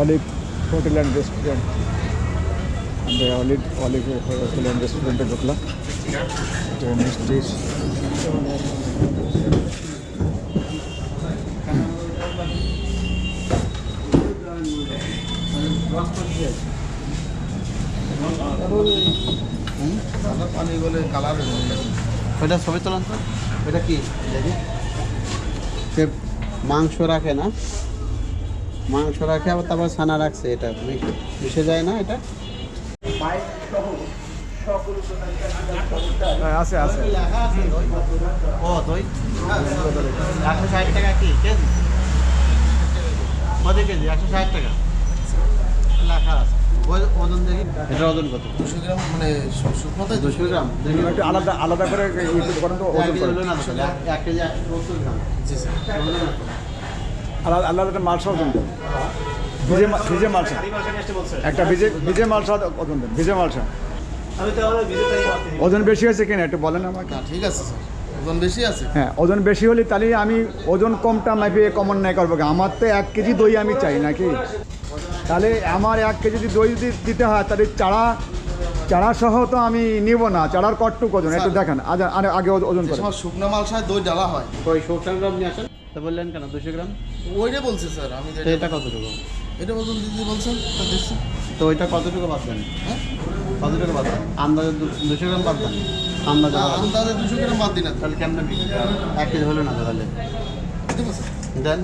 Olive hotel and restaurant আমরা olive olive hotel and রেস্টুরেন্টে ঢুকলাম এটা মিষ্টির পানি বলে কালার ওইটা ছবি তোলান তো? ওইটা কি? মাংস রাখে না? মাংস রাখে আবার তারপর ছানা রাখছে এটা। মিশে মিশে যায় না এটা? হ্যাঁ, আছে আছে। ও দই? একশো ষাট টাকা কি কেজি? কত কেজি? একশো ষাট টাকা। লেখা আছে। ওই- ওজন দেখি। এটা ওজন কত? দুশো গ্রাম মানে শুকনোতে দুশো গ্রাম। একটু আলাদা আলাদা করে করেন তো এক ওজন তাহলে? এক- কেজি একশো গ্রাম। জি স্যার। হলো না তো? আলাদা আলাদা মালসা ওজন দেন। ভিজে ভিজে মালসা একটা ভিজে ভিজে মালসা ওজন দেন। ভিজে মালসা ওজন বেশি হয়েছে কিনা একটু বলেন আমাকে। ঠিক আছে ওজন বেশি আছে? হ্যাঁ ওজন বেশি হলে তাহলে আমি ওজন কমটা মাইপে কমন নাই করব। কি? আমার তো এক কেজি দই আমি চাই নাকি? তাহলে আমার এক কেজি যদি দই যদি দিতে হয় তাহলে চারা চারা সহ তো আমি নিব না। চারার কটটুক ওজন? একটু দেখেন। আগে ওজন শুকনো মালসায় দই জ্বালা হয়। ওই আসেন। তো বললেন কেন? দুশো গ্রাম? ওইটা বলছে স্যার আমি তো এটা কতটুকু? এটা ওজন দিদি বলছেন তা দেখছি। তো ওইটা কতটুকু বাদ দেন? হ্যাঁ? কতটুকু বাদ দেন? আন্দাজে দুশো গ্রাম বাদ দেন। আন্দাজে আন্দাজে দুশো গ্রাম বাদ দিন তাহলে কেমন বিক্রি এক কেজি হলো না তাহলে? ঠিক আছে দেন।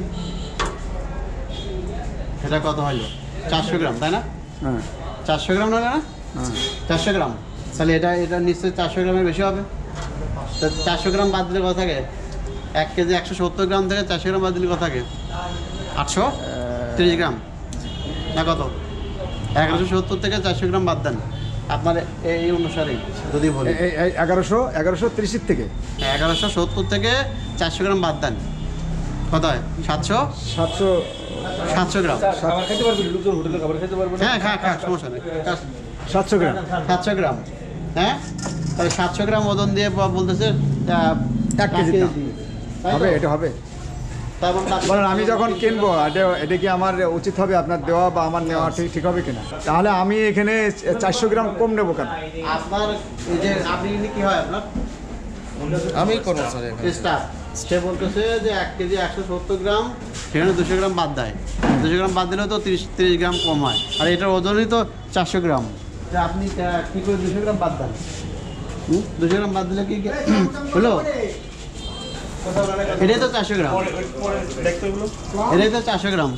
এটা কত হলো? চারশো গ্রাম তাই না? হ্যাঁ। চারশো গ্রাম না না হ্যাঁ। চারশো গ্রাম। তাহলে এটা এটা নিশ্চয়ই চারশো গ্রামের বেশি হবে? তো চারশো গ্রাম বাদ দিলে কথা থাকে এক কেজি একশো সত্তর গ্রাম থেকে চারশো গ্রাম বাদ দিলে কথা থাকে আটশো? তিরিশ গ্রাম? না কত? এগারোশো সত্তর থেকে চারশো গ্রাম বাদ দেন। আপনার এই অনুসারে যদি বলি। এই- এই- এই এগারোশো এগারোশো ত্রিশের থেকে? এগারোশো সত্তর থেকে চারশো গ্রাম বাদ দেন। কত হয়? সাতশো? সাতশো সাতশো গ্রাম। খাবার খেতে পারবি লোকজন হোটেলে খাবার খেতে পারবে হ্যাঁ খা খা সমস্যা নেই। সাতশো গ্রাম। সাতশো গ্রাম। হ্যাঁ? তাহলে সাতশো গ্রাম ওজন দিয়ে বলতেছে এক কেজি? হবে এটা হবে। মানে তার- বলেন আমি যখন কিনবো এটা এটা কি আমার উচিত হবে আপনার দেওয়া বা আমার নেওয়া ঠিক ঠিক হবে কিনা? তাহলে আমি এখানে চারশো গ্রাম কম নেব কেন? আপনার এই যে আপনি কি হয় আপনার? আমি করব স্টাফ সে বলতেছে যে এক কেজি একশো সত্তর গ্রাম সেখানে দুশো গ্রাম বাদ দেয়। দুশো গ্রাম বাদ দিলে তো তিরিশ তিরিশ গ্রাম কম হয়। আর এটার ওজনই তো চারশো গ্রাম। আপনি কী করে দুশো গ্রাম বাদ দেন? দুশো গ্রাম বাদ দিলে কি কি- হলো এটাই তো চারশো গ্রাম। এটাই তো চারশো গ্রাম।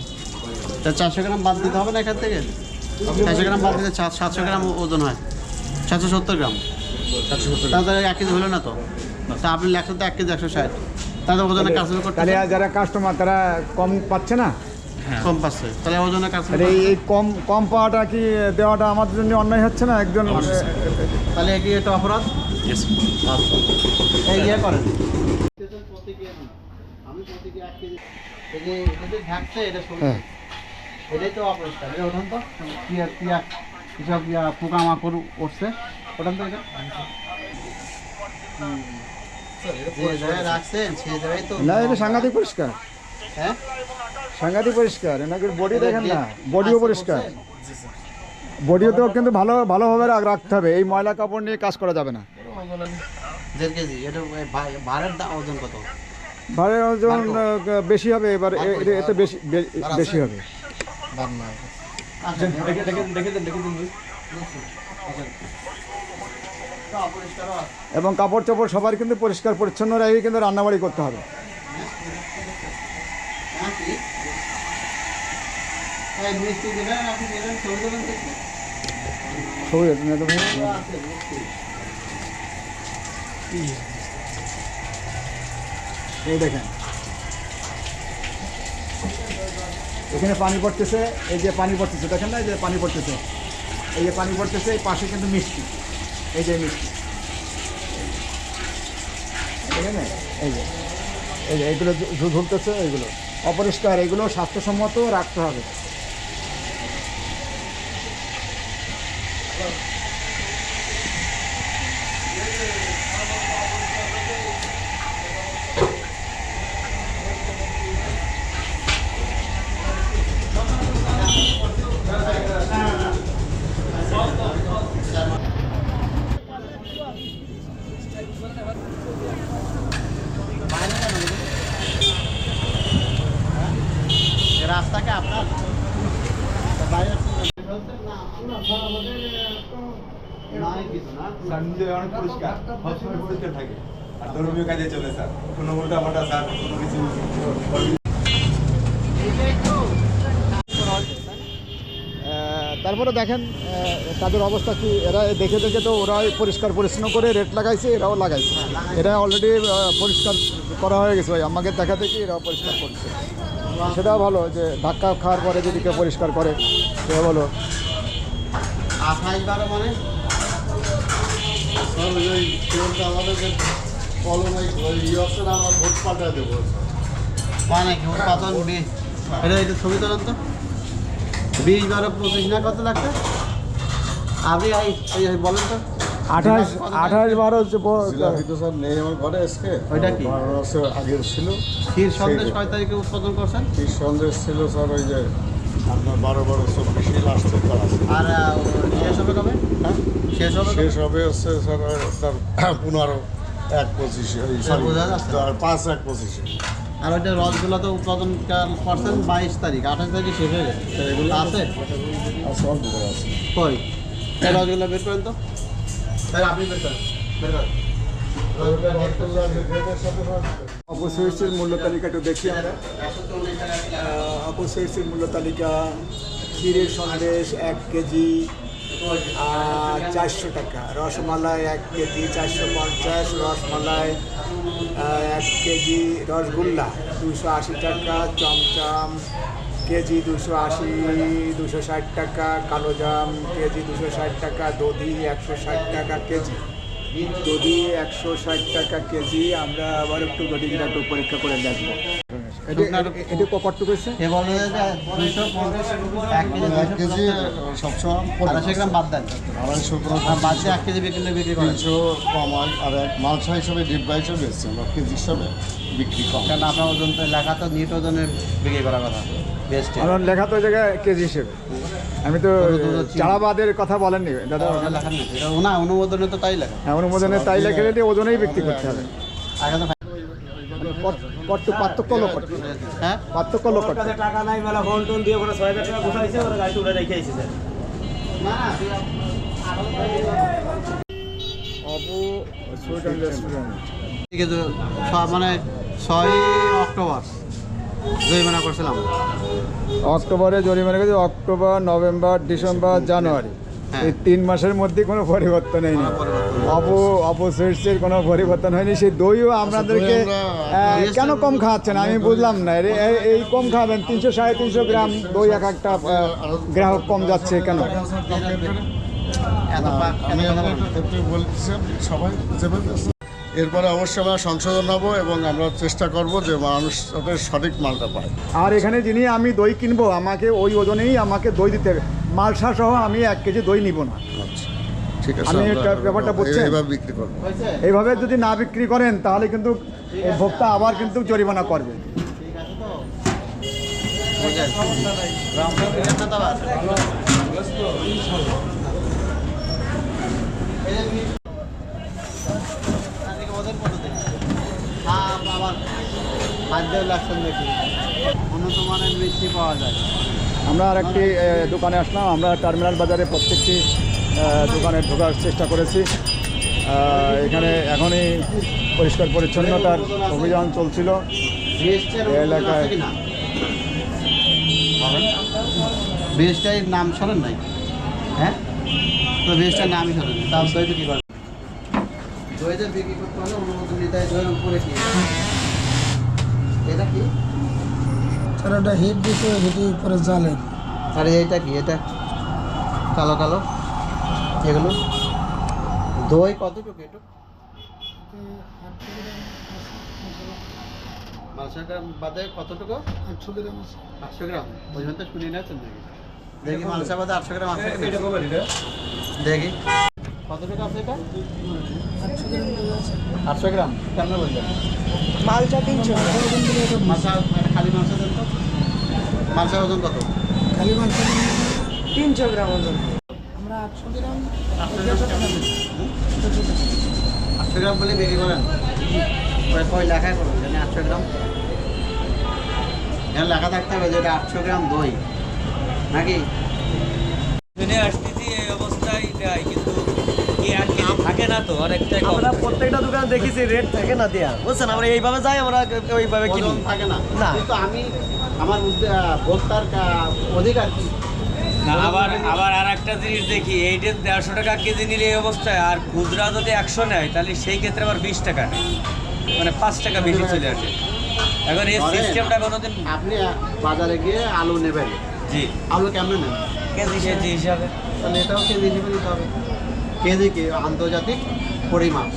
তা চারশো গ্রাম বাদ দিতে হবে না এখান থেকে? চারশো গ্রাম বাদ দিলে সাত- সাতশো গ্রাম ওজন হয়। সাতশো সত্তর গ্রাম। তাহলে এক কেজি হলো না তো? তা আপনি লেখছেন তো এক কেজি একশো ষাট। তাহলে ওজনের কাজ করতে তাহলে যারা কাস্টমার তারা কম পাচ্ছে না? কম পাচ্ছে। তাহলে ওজনের কাজ এই এই কম কম পাওয়াটা কি দেওয়াটা আমাদের জন্য অন্যায় হচ্ছে না একজন তাহলে কি এটা অপরাধ? এই ইয়ে করেন আমি প্রতিকে এক কেজি এই যে এটা যে ঢাকছে এটা সবজি হ্যাঁ। এটাই তো অপরিষ্কার। এটা ওঠান তো। পিয়া পিয়া এসব পোকামাকড় উঠছে। ওঠান তো এটা। হুম। যে জায়গায় রাখছেন সেই জায়গায় তো না এটা সাংঘাতিক পরিষ্কার। হ্যাঁ? সাংঘাতিক পরিষ্কার। এনাকে বডি দেখেন না বডিও পরিষ্কার। বডিও তো কিন্তু ভালো ভালোভাবে রাখ- রাখতে হবে। এই ময়লা কাপড় নিয়ে কাজ করা যাবে না। কেজি। এটা ভাড়ার ওজন কত? ভাড়া ওজন বেশি হবে এবার এতে বেশি বেশি হবে। আচ্ছা। এবং কাপড় চোপড় সবার কিন্তু পরিষ্কার পরিচ্ছন্ন রেখে কিন্তু রান্নাবাড়ি করতে হবে। হ্যাঁ, এই দেখেন। এখানে পানি পড়তেছে, এই যে পানি পড়তেছে, দেখেন না এই যে পানি পড়তেছে। এই যে পানি পড়তেছে, এই পাশে কিন্তু মিষ্টি। এই যে মিষ্টি। এই যে এই যে এইগুলো ঝুলতেছে, এইগুলো। অপরিষ্কার, এগুলো স্বাস্থ্যসম্মত রাখতে হবে। সানডে অনেক পরিষ্কার। সবসময় পরিষ্কার। থাকে আর ধর্মীয় কাজে চলে স্যার। কোনো উল্টা পাল্টা স্যার কোনো কিছু তারপরে দেখেন তাদের অবস্থা কি? এরা দেখে দেখে তো ওরা পরিষ্কার পরিচ্ছন্ন করে রেট লাগাইছে এরাও লাগাইছে। এটা অলরেডি পরিষ্কার করা হয়ে গেছে ভাই। আমাকে দেখা দেখি এরাও পরিষ্কার করছে। সেটাও ভালো যে ধাক্কা খাওয়ার পরে যদি কেউ পরিষ্কার করে সেটা ভালো। আঠাইশ বারো মানে? স্যার ওই ওই কেবলটা আমাদের কলম ওই ওই ইয়ে আছে না আমরা ভোট পাল্টা দেবো। মানে কি উৎপাদন বীজ এটা এটা ছবি তোলেন তো। বিশ বারো পঁচিশ না কত আপনি এই বলেন তো। আঠাশ আঠাশ বারো হচ্ছে স্যার নেই আমার ঘরে আজকে। ওইটা কি? বারো আগের ছিল। ক্ষীর সন্দেশ কয় তারিখে উৎপাদন করছেন? এই সন্দেশ ছিল স্যার ওই যে আপনার বারো বারো চব্বিশে লাস্ট আর শেষ হবে কবে? শেষ হবে? শেষ হবে হচ্ছে স্যার আপনার পনেরো এক পঁচিশে পাঁচ এক পঁচিশে। আর ওইটা রসগুলো তো উৎপাদন করছেন বাইশ তারিখ আঠাশ তারিখে শেষ হয়ে গেছে। এগুলো আছে? কই? এই রসগুলো বের করেন তো। স্যার আপনি বের করেন বের করেন। অপসুইটসের মূল্য তালিকা একটু দেখি আমরা। অপসুইটসের মূল্য তালিকা ক্ষীরের সন্দেশ এক কেজি চারশো টাকা। রসমালাই এক কেজি চারশো পঞ্চাশ, রসমালাই এক কেজি রসগোল্লা দুশো আশি টাকা, চমচম কেজি দুশো আশি দুশো ষাট টাকা, কালোজাম কেজি দুশো ষাট টাকা, দধি একশো ষাট টাকা কেজি। দধি একশো ষাট টাকা কেজি, আমরা আবার একটু দধিটা একটু পরীক্ষা করে দেখব। এটা কেজি আড়াইশো গ্রাম বাদ দেন। আড়াইশো গ্রাম। বাদ দিয়ে এক কেজি বিক্রি বিক্রি করেন। তিনশো কমায় আর এক মালসা হিসাবে ডিব্বা হিসাবে বেচছে আমরা কেজি হিসাবে বিক্রি কম। কারণ আপনার ওজন তো লেখা তো নিট ওজনে বিক্রি করার কথা বেস্ট আমার লেখা তো ওই জায়গায় কেজি হিসেবে। আমি তো চারাবাদের কথা বলেননি। দাদা লেখা নেই। এটা অনুমোদনে তো তাই লেখা। হ্যাঁ, অনুমোদনে তাই লেখে ওজনেই বিক্রি করতে হবে। আগে কত পার্থক্য হলো কত? হ্যাঁ? পার্থক্য টাকা নাই মেলা ফোন টোন দিয়ে ওখানে ছয় হাজার টাকা ঘুষাইছে ওরা গাড়িতে উড়ে রেখে আইছে sir. Apu sweet and restaurant ঠিক আছে ছ- মানে ছয় অক্টোবর জরিমানা করছিলাম। অক্টোবরে জরিমানা করেছে অক্টোবর নভেম্বর ডিসেম্বর জানুয়ারি। হ্যাঁ। এই তিন মাসের মধ্যে কোনো পরিবর্তন হয়নি। কোনো পরিবর্তন হয়নি। অপু অপু সুইটসের কোনো পরিবর্তন হয়নি। সেই দইও আপনাদেরকে দই কেন কম খাওয়াচ্ছেন? আমি বুঝলাম না। এই- কম খাবেন তিনশো সাড়ে তিনশো গ্রাম দই এক একটা গ্রাহক কম যাচ্ছে কেন। এরপরে অবশ্যই আমরা সংশোধন হব এবং আমরা চেষ্টা করব যে মানুষ যাতে সঠিক মালটা পায়। আর এখানে যিনি আমি দই কিনবো আমাকে ওই ওজনেই আমাকে দই দিতে হবে। মালসা সহ আমি এক কেজি দই নিব না। আচ্ছা। ঠিক আছে আমি ব্যাপারটা? এইভাবে বিক্রি করব এইভাবে যদি না বিক্রি করেন তাহলে কিন্তু ভোক্তা আবার কিন্তু জরিমানা করবে। হ্যাঁ, আমরা আর একটি দোকানে আসলাম আমরা টার্মিনাল বাজারে প্রত্যেকটি দোকানে ঢোকার চেষ্টা করেছি। এখানে এখনই পরিষ্কার পরিচ্ছন্নতার অভিযান চলছিল। এলাকায়- কিনা নাম শোনেন নাই? হ্যাঁ? তো বিএসটির নামই শোনেন তাও দই বিক্রি করেন? দইতে বিক্রি করতে হলে অনুমোদন নিতে হয় দইয়ের উপরে কি? এটা কি? স্যার ওটা হিট দিতে হিটের উপরে জ্বালে। আরে এইটা কি? এটা কালো কালো? এগুলো? দই কতটুকু একটু গ্রাম বাদে কতটুকু আটশো গ্রাম আটশো গ্রাম। ওই জন্য তো শুনি না তো দেখি দেখি মালসা বাদে আটশো গ্রাম আছে দেখি। কতটুকু আছে এটা? আটশো গ্রাম তিনশো মালসা খালি মালসা দেন তো মালসার ওজন কত? খালি মালচা তিনশো গ্রাম ওজন। আমরা আটশো গ্রাম আটশো গ্রাম বলে বিক্রি করেন? কয় লেখায় করুন জানি আটশো গ্রাম। এখানে লেখা থাকতে হবে যে এটা আটশো গ্রাম দই। নাকি? আসতেছি এই অবস্থায় দেয় কিন্তু থাকে না তো অনেকটাই কম। আমরা প্রত্যেকটা দোকানে দেখেছি রেট থাকে না দেয়া। বুঝছেন? আমরা এইভাবে যাই আমরা ওইভাবে কিনি। থাকে না। না। কিন্তু আমি আমার ভোক্তার অধিকার কি? না আবার আবার আর একটা জিনিস দেখি এইটা দেড়শো টাকা কেজি নিলে এই অবস্থায় আর খুচরা যদি একশো নেয় তাহলে সেই ক্ষেত্রে আবার বিশ টাকা নেয়। মানে পাঁচ টাকা বেশি চলে আসে। এখন এই সিস্টেমটা কোনোদিন আপনি বাজারে গিয়ে আলু নেবেন। জি। আলু কেমন নেন? কেজি কেজি হিসাবে। তাহলে এটাও কেজি হিসেবে নিতে হবে। কেজি কি? আন্তর্জাতিক পরিমাপ।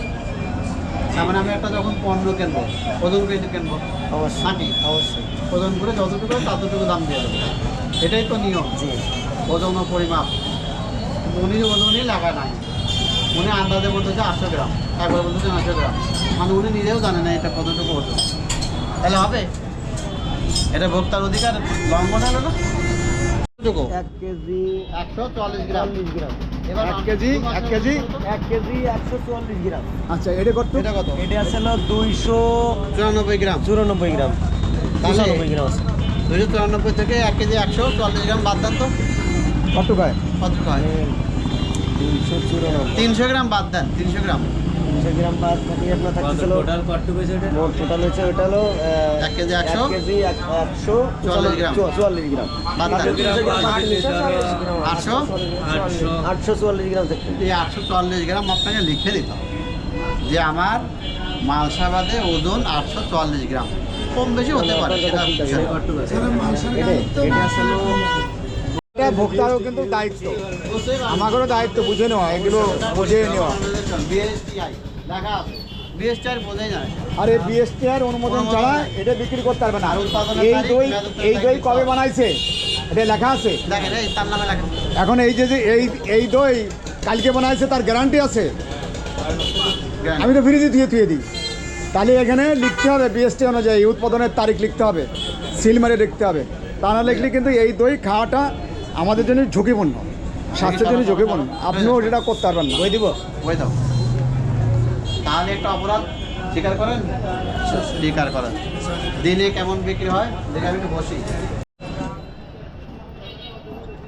তার মানে আমি একটা যখন পণ্য কিনবো ওজন কেজি কিনবো অবশ্যই অবশ্যই। ওজন করে যতটুকু ততটুকু দাম দিয়ে দেবো। এটাই তো নিয়ম। জি। ওজন ও পরিমাপ। উনি ওজনই লাগা নাই। উনি আন্দাজে বলতেছে আটশো গ্রাম। একবার বলতেছে নশো গ্রাম। মানে উনি নিজেও জানে না এটা কতটুকু ওজন। তাহলে হবে? এটা ভোক্তার অধিকার? লঙ্ঘন হলো না? এক কেজি একশো চল্লিশ গ্রাম। গ্রাম। এবার এক কেজি এক কেজি? এক কেজি একশো চুয়াল্লিশ গ্রাম। আচ্ছা এটা কত? এটা কত? এটা আছে হলো দুইশো চুরানব্বই গ্রাম। চুরানব্বই গ্রাম। গ্রাম আছে। দুইশো চুরানব্বই থেকে এক কেজি একশো চল্লিশ গ্রাম বাদ দেন তো। কত গায়ে কত হয় দুইশো চুরানব্বই তিনশো গ্রাম বাদ দেন তিনশো গ্রাম তিনশো গ্রাম বাদ থাকিয়ে আপনার থাকতেছিল টোটাল কটটুকু হয়েছে ওটা মোট টোটাল হচ্ছে ওটা হলো এক কেজি একশো? কেজি একশো চুয়াল্লিশ গ্রাম। চুয়াল্লিশ গ্রাম। আটশো? আটশো আটশো চুয়াল্লিশ গ্রাম এই আটশো চুয়াল্লিশ গ্রাম আপনাকে লিখে দিতে হবে যে আমার মালসাবাদে ওজন আটশো চুয়াল্লিশ গ্রাম কম বেশি হতে পারে সেটা ভোক্তারও কিন্তু দায়িত্ব। আমাদেরও দায়িত্ব, বুঝে নেওয়া, এগুলো বুঝে নেওয়া। বোঝাই যায় আর অনুমোদন ছাড়া এটা বিক্রি করতে পারবে না। এই দই এই দই কবে বানাইছে? এটা লেখা আছে। এখন এই যে এই এই দই কালকে বানাইছে, তার গ্যারান্টি আছে। আমি তো ফ্রিজে দিয়ে থুয়ে দিই। তাহলে এখানে লিখতে হবে বিএসটি অনুযায়ী, উৎপাদনের তারিখ লিখতে হবে, সিল মারে লিখতে হবে। তা না লিখলে কিন্তু এই দই খাওয়াটা আমাদের জন্য ঝুঁকিপূর্ণ, স্বাস্থ্যের জন্য ঝুঁকিপূর্ণ। আপনিও যেটা করতে পারবেন না। বই দিব? ওই দাও। তাহলে একটা অপরাধ স্বীকার করেন? স্বীকার করেন। দিনে কেমন বিক্রি হয়? দেখে আমি একটু বসি।